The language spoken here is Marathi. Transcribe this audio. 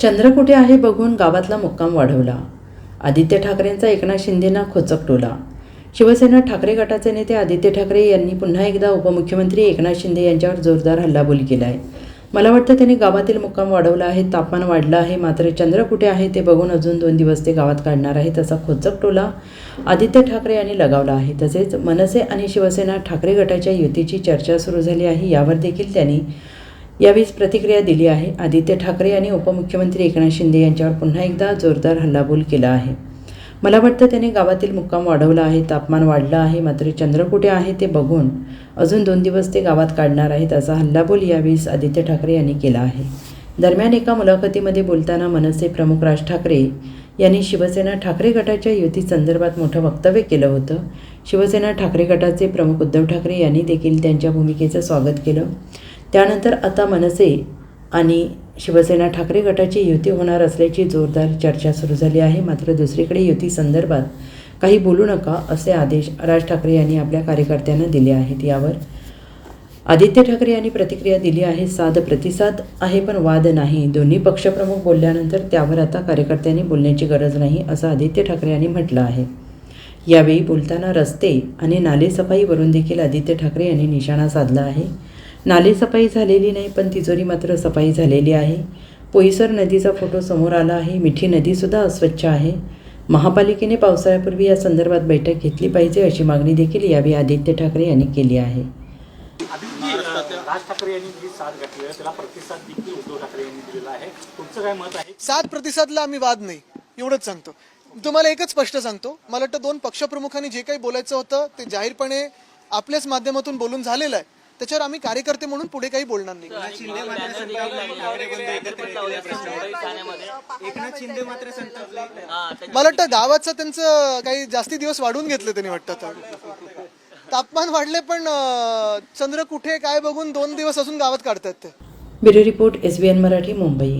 चंद्र कुठे आहे बघून गावातला मुक्काम वाढवला. आदित्य ठाकरेंचा एकनाथ शिंदेना खोचक टोला. शिवसेना ठाकरे गटाचे नेते आदित्य ठाकरे यांनी पुन्हा एकदा उपमुख्यमंत्री एकनाथ शिंदे यांच्यावर जोरदार हल्लाबोल केला आहे मला वाटतं त्यांनी गावातील मुक्काम वाढवला आहे तापमान वाढलं आहे मात्र चंद्र कुठे आहे ते बघून अजून दोन दिवस ते गावात काढणार आहे तसा खोचक टोला आदित्य ठाकरे यांनी लगावला आहे. तसेच मनसे आणि शिवसेना ठाकरे गटाच्या युतीची चर्चा सुरू झाली आहे यावर देखील त्यांनी यावेळी प्रतिक्रिया दिली आहे. आदित्य ठाकरे यांनी उपमुख्यमंत्री एकनाथ शिंदे यांच्यावर पुन्हा एकदा जोरदार हल्लाबोल केला आहे. मला वाटतं त्याने गावातील मुक्काम वाढवला आहे तापमान वाढलं आहे मात्र चंद्र कुठे आहे ते बघून अजून दोन दिवस ते गावात काढणार आहेत असा हल्लाबोल यावेळी आदित्य ठाकरे यांनी केला आहे. दरम्यान एका मुलाखतीमध्ये बोलताना मनसे प्रमुख राज ठाकरे यांनी शिवसेना ठाकरे गटाच्या युतीसंदर्भात मोठं वक्तव्य केलं होतं. शिवसेना ठाकरे गटाचे प्रमुख उद्धव ठाकरे यांनी देखील त्यांच्या भूमिकेचं स्वागत केलं. त्यानंतर आता मनसे आणि शिवसेना ठाकरे गटाची युती होणार असल्याची जोरदार चर्चा सुरू झाली आहे. मात्र दुसरीकडे युती संदर्भात काही बोलू नका असे आदेश राज ठाकरे यांनी आपल्या कार्यकर्त्यांना दिले आहेत. यावर आदित्य ठाकरे यांनी प्रतिक्रिया दिली आहे. साध प्रतिसाद आहे पण वाद नाही. दोन्ही पक्षप्रमुख बोलल्यानंतर त्यावर आता कार्यकर्त्यांनी बोलण्याची गरज नाही असं आदित्य ठाकरे यांनी म्हटलं आहे. यावेळी बोलताना रस्ते आणि नालेसफाईवरून देखील आदित्य ठाकरे यांनी निशाणा साधला आहे. नालेसफाई झालेली नाही पण तिजोरी मात्र सफाई झालेली आहे. पोईसर नदीचा फोटो समोर आला आहे. मिठी नदीसुद्धा अस्वच्छ आहे. महापालिकेने पावसाळ्यापूर्वी या संदर्भात बैठक घेतली पाहिजे अशी मागणी देखील यावेळी आदित्य ठाकरे यांनी केली आहे. आदित्य अ, राज ठाकरे यांनी जी साथ घातली आहे त्याला प्रतिसाद देखील उद्धव ठाकरे यांनी दिलेला आहे. तुमचं काय मत आहे? सात प्रतिसादला आम्ही वाद नाही. एवढंच सांगतो. तुम्हाला एकच स्पष्ट सांगतो. मला वाटतं दोन पक्षप्रमुखांनी जे काही बोलायचं होतं ते जाहीरपणे आपल्याच माध्यमातून बोलून झालेलं आहे. त्याच्यावर आम्ही कार्यकर्ते म्हणून पुढे काही बोलणार नाही. एकनाथ शिंदे मात्र संतापले. मला वाटतं गावाचं त्यांचं काही जास्ती दिवस वाढवून घेतले त्यांनी वाटतं आता. तापमान वाढले पण चंद्र कुठे काय बघून दोन दिवस अजून गावात काढतात ते. Bureau report S B N Marathi Mumbai.